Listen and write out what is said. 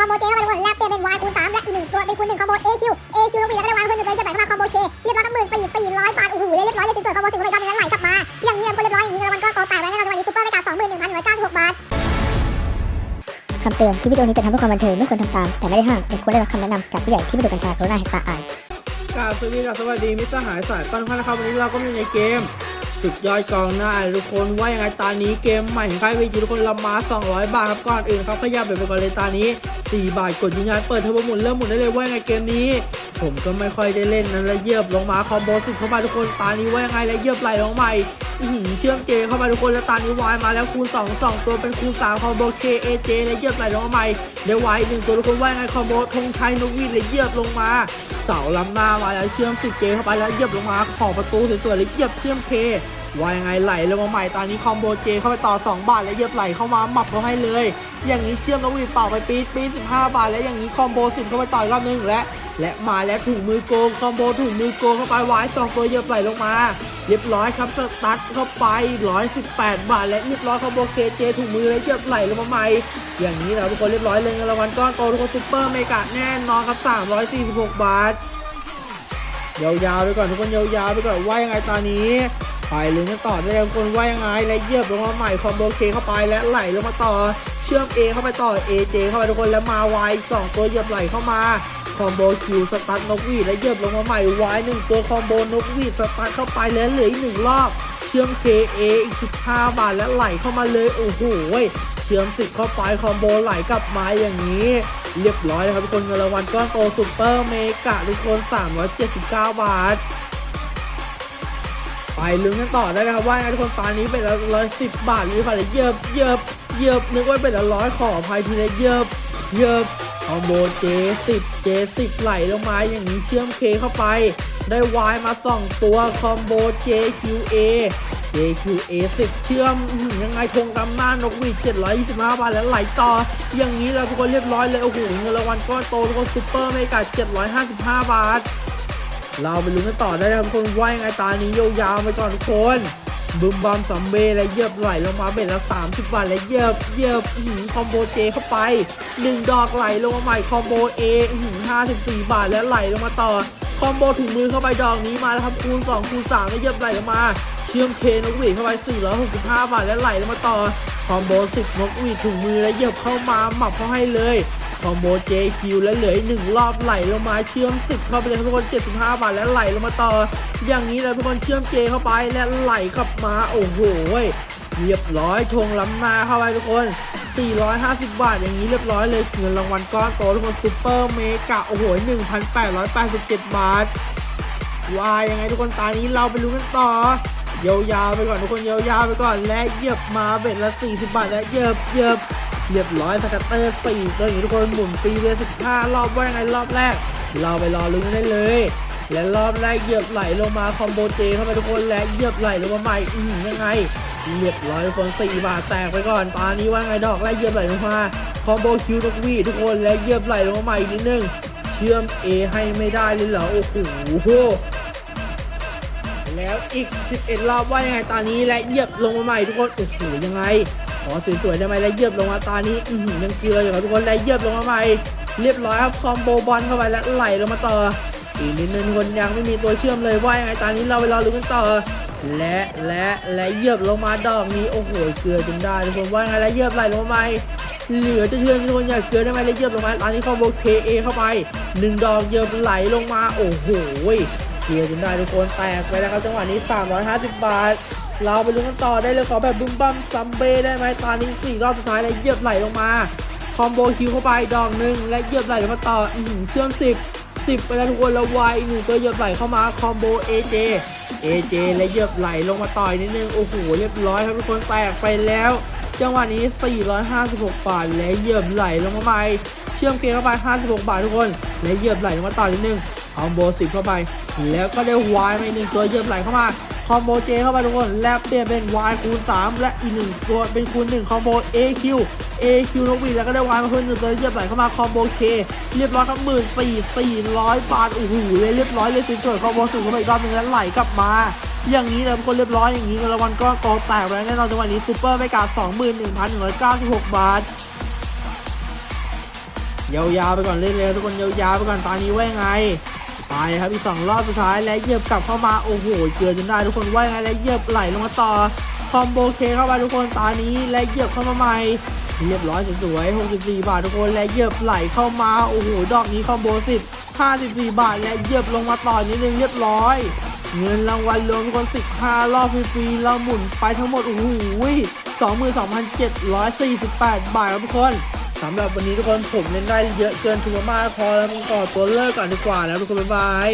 คอมโบเจเข้าไปทุกคนแลกเปลี่ยนเป็น Y คูณ3และอีกหนึ่งตัวเป็นคูณหนึ่งคอมโบ AQ AQ ลงไปแล้วก็ได้วางเพื่อนหนึ่งเลยจะแบ่งเข้ามาคอมโบ K เรียบร้อยทั้งหมื่นสี่สี่ร้อยบาทโอ้โหเรียบร้อยเลยสินสอดคอมโบสิบคนเลยกำเงินไหลกลับมาอย่างนี้เงินคนเรียบร้อยอย่างนี้เงินรางวัลก็โตแตกไว้แน่นอนจังหวะนี้ซุปเปอร์ไปกับสองหมื่นหนึ่งพันหนึ่งร้อยเก้าสิบหกบาทคำเตือนคลิปวิดีโอนี้จะทำเพื่อความบันเทิงไม่ควรทำตาม แต่ไม่ได้ห้ามเด็กควรได้รับคำแนะนำจากผู้ใหญ่ที่ไม่ดูกัญชาโคโรนาเฮตาอายกราบสวัสดีครับสวัสดีมิตรสหายสายปันพันนะครับวันนี้เราก็มีในเกมสุดยอดกองหน้าทุกคนว่ายังไงตานี้เกมใหม่ของค่ายวีจีทุกคนเรามา 200 บาทครับก่อนอื่นครับขยับไปไปก่อนเลยตานี้ 4 บาทกดยืนยันเปิดเทอร์โบหมุนเริ่มหมุนได้เลยว่าไงเกมนี้ ผมก็ไม่ค่อยได้เล่นนั้นแล้วเยียบลงมาคอมโบสิบเข้ามาทุกคนตานี้ว่ายังไงแล้วเยียบไหลลงใหม่เชื่อมเจเข้ามาทุกคนแล้วตานี้วายมาแล้วคูณ2 2 ตัวเป็นคูณ3คอมโบเคเอเจแล้วเยียบไหลลงมาใหม่เดี๋ยววายหนึ่งตัวทุกคนว่ายังไงคอมโบธงชัยนกวีดเลยเยียบลงมาเสาล้ำหน้ามาแล้วเชื่อมสิบเกเข้าไปแล้วเยียบลงมาขอบประตูสวยๆเลยเยียบเชื่อมเค ว่ายังไงไหลลงมาใหม่ตอนนี้คอมโบเจเข้าไปต่อ 2 บาท แล้วเยียบไหลเข้ามาหมับเขาให้เลย อย่างนี้เชื่อมนกหวีดเป่าไปปีดปีด15บาท แล้วอย่างนี้คอมโบ10เข้าไปต่ออีกรอบนึงและ และมาแล้วถุงมือโกงคอมโบถุงมือโกงเข้าไปวายสองตัวเยียบไหลลงมาเรียบร้อยครับสตัดเข้าไป 118 บาท และเรียบร้อยคอมโบเคเจถุงมือแล้วเยียบไหลลงมาใหม่ อย่างนี้นะครับทุกคนเรียบร้อยเลยเงินรางวัลก้อนโตทุกคนซุปเปอร์เมกะแน่นอนครับ346 บาทยาวๆไปก่อนทุกคนยาวๆไปก่อนว่ายังไงตอนนี้ ไปลุ้นกันต่อได้เลยทุกคนว่ายังไงและเยียบลงมาใหม่คอมโบเคเข้าไปและไหลลงมาต่อ เชื่อม A เข้าไปต่อ AJ เข้าไปทุกคนแล้วมา Y สองตัวเยียบไหลเข้ามาคอมโบคิวสตาร์ทนกวีและเยียบลงมาใหม่ Y หนึ่งตัวคอมโบนกวีสตาร์ทเข้าไปแล้วเหลืออีกหนึ่งรอบ เชื่อม KA อีก 15 บาทและไหลเข้ามาเลย โอ้โหเชื่อมสิบเข้าไปคอมโบไหลกลับมาอย่างนี้ เรียบร้อยเลยครับทุกคนเงินรางวัลก้อนโตซุปเปอร์เมกะทุกคน 379 บาท ไปลุ้นกันต่อได้นะครับว่าไงทุกคนตอนนี้เป็นละร้อยสิบบาทเลยค่ะเลยเยิบเยิบเยิบนึกว่าเป็นละร้อยขออภัยทีละเยิบเยิบคอมโบเจสิบเจสิบไหลลงมาอย่างนี้เชื่อมเคเข้าไป ได้วายมาสองตัวคอมโบ JQA JQA 10เชื่อมอื้อหือยังไงธงดำหน้านกหวีด725 บาทแล้วไหลต่อ อย่างนี้เราทุกคนเรียบร้อยเลยโอ้โหเงินรางวัลก้อนโตทุกคนซุปเปอร์เมกา755 บาท เราไปลุ้นกันต่อได้นะครับทุกคนว่ายังไงตานี้ยาวๆไปก่อนทุกคนบึมบอมสัมเบและเยียบไหลลงมาเบ็ดละ30บาทและเยียบเยียบหือคอมโบเจเข้าไป1ดอกไหลลงมาใหม่คอมโบเออื้อหือ54บาทแล้วไหลลงมาต่อคอมโบถุงมือเข้าไปดอกนี้มาแล้วครับคูณ2คูณ3แล้วเยียบไหลลงมา เชื่อมเคนกหวีดเข้าไป465บาทแล้วไหลลงมาต่อคอมโบ10นกหวีดถุงมือแล้วเยียบเข้ามาหมับเข้าให้เลย คอมโบ JQ แล้วเหลืออีกหนึ่งรอบไหลลงมาเชื่อม10เข้าไปเลยทุกคน 75 บาทแล้วไหลลงมาต่อ อย่างนี้เลยทุกคนเชื่อม J เข้าไปและไหลกลับมาโอ้โหเรียบร้อยทงล้ำหน้าเข้าไปทุกคน 450 บาทอย่างนี้เรียบร้อยเลยเงินรางวัลก้อนโตทุกคนซุปเปอร์เมกะโอ้โห 1,887 บาทว่ายังไงทุกคนตอนนี้เราไปรู้นกันต่อยาวๆไปก่อนทุกคนยาวๆไปก่อนและเหยียบมาเบ็ดละ 40 บาทและเหยียบเหยียบ เรียบร้อยสกัตเตอร์สี่ตัวอย่างทุกคนหมุนฟรีเลย15รอบว่ายังไงรอบแรก เราไปรอลุ้นกันได้เลย และรอบแรกเหยียบไหลลงมาคอมโบเจเข้าไปทุกคนและเหยียบไหลลงมาใหม่อือยังไงเรียบร้อยทุกคน4บาทแตกไปก่อนตอนนี้ว่าไงดอกแรกเหยียบไหลลงมาคอมโบคิวนกวีทุกคนและเหยียบไหลลงมาใหม่อีกนิดนึงเชื่อม A ให้ไม่ได้เลยเหรอโอ้โหแล้วอีก 11 รอบว่ายังไงตอนนี้และเหยียบลงมาใหม่ทุกคนโอ้โหยังไง อสวยๆได้ไหมและเยียบลงมาตอนนี้ยังเกลืออยู่ครับทุกคนและเยียบลงมาใหม่เรียบร้อยครับคอมโบบอลเข้าไปและไหลลงมาต่ออีกนิดนึงคนยังไม่มีตัวเชื่อมเลยว่ายังไงตอนนี้เราไปรอลุ้นกันต่อ และและและเยียบลงมาดอกนี้โอ้โหเกลือจนได้ทุกคนว่ายังไงและเยียบไหลลงมาใหม่เหลือจะเชื่อทุกคนอยากเกลือได้ไหมและเยียบลงมาตอนนี้คอมโบเคเอเข้าไปหนึ่งดอกเยียบไหลลงมาโอ้โหเคลียร์จนได้ทุกคนแตกไปแล้วครับจังหวะนี้ 350 บาท เราไปลุ้นกันต่อได้เลยขอแบบบึ้มบั้มซัมเบ้ได้ไหมตอนนี้4รอบสุดท้ายแล้วเหยียบไหลลงมาคอมโบคิวเข้าไปดอกหนึ่งและเหยียบไหลลงมาต่ออืเชื่อม10 10ไปแล้วทุกคนล้ววายหนึ่งตัวเหยียบไหลเข้ามาคอมโบ AJ AJ และเหยียบไหลลงมาต่อยนิดนึงโอ้โหเรียบร้อยครับทุกคนแตกไปแล้ว จังหวะนี้ 456 บาทและเหยียบไหลลงมาใหม่เชื่อมเกมเข้าไป 56 บาททุกคน และเหยียบไหลลงมาต่อนิดนึงคอมโบ10เข้าไป แล้วก็ได้วายมาอีกหนึ่งตัวเหยียบไหลเข้ามา คอมโบเจเข้าไปทุกคน แล้วเปลี่ยนเป็น Y คูณ 3 และอีกหนึ่งตัวเป็นคูณ1คอมโบ AQ AQ นกวีแล้วก็ได้วายมาเพิ่มหนึ่งตัวเยียบไหลเข้ามาคอมโบ K เรียบร้อยครับหมื่นสี่สี่ร้อยบาทโอ้โหเลยเรียบร้อยเลยสวยๆคอมโบสูงเข้าไปอีกรอบหนึงแล้วไหลกลับมาอย่างนี้เลยทุกคนเรียบร้อยอย่างนี้เงินรางวัลก็กอแตกไปแล้วแน่นอนจังหวะนี้ซูเปอร์ไม่กา21,196 บาทยาวๆไปก่อนเล่นเลยทุกคนยาวๆไปก่อนตอนนี้ว่ายังไง ไปครับอีกสองรอบสุดท้ายและเหยียบกลับเข้ามาโอ้โหเกือบจนได้ทุกคนว่ายไงและเหยียบไหลลงมาต่อคอมโบเคเข้าไปทุกคนตอนนี้และเหยียบเข้ามาใหม่เรียบร้อยสวยๆ64 บาททุกคนและเหยียบไหลเข้ามาโอ้โหดอกนี้คอมโบ10 54 บาท และเหยียบลงมาต่อนิดนึงเรียบร้อย เงินรางวัลรวมทุกคน 15 รอบฟรีๆเราหมุนไปทั้งหมดโอ้โห22,748 บาทครับทุกคน สำหรับวันนี้ทุกคนผมเล่นได้เยอะเกินทุกมากพอแล้วก่อนตัวเลิกก่อนดีกว่าแล้วทุกคนบ๊ายบาย